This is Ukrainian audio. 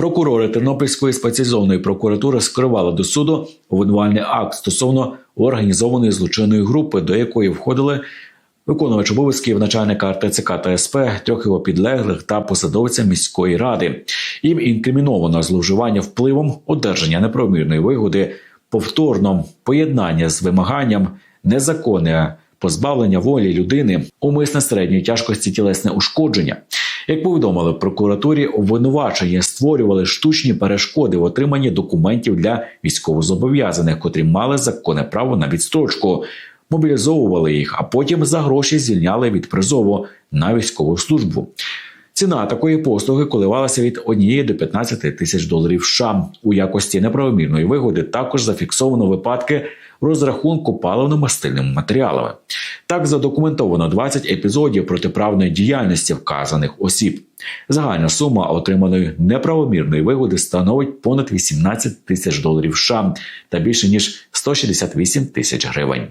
Прокурори Тернопільської спеціалізованої прокуратури скерували до суду обвинувальний акт стосовно організованої злочинної групи, до якої входили виконувач обов'язків начальника РТЦК та СП, трьох його підлеглих та посадовця міської ради. Їм інкриміновано зловживання впливом, одержання неправомірної вигоди, повторно поєднання з вимаганням, незаконне позбавлення волі людини, умисне середньої тяжкості тілесне ушкодження. Як повідомили в прокуратурі, обвинувачення створювали штучні перешкоди в отриманні документів для військовозобов'язаних, котрі мали законне право на відстрочку, мобілізовували їх, а потім за гроші звільняли від призову на військову службу. Ціна такої послуги коливалася від 1 до 15 тисяч доларів США. У якості неправомірної вигоди також зафіксовано випадки розрахунку паливно-мастильними матеріалами. Так задокументовано 20 епізодів протиправної діяльності вказаних осіб. Загальна сума отриманої неправомірної вигоди становить понад 18 тисяч доларів США та більше ніж 168 тисяч гривень.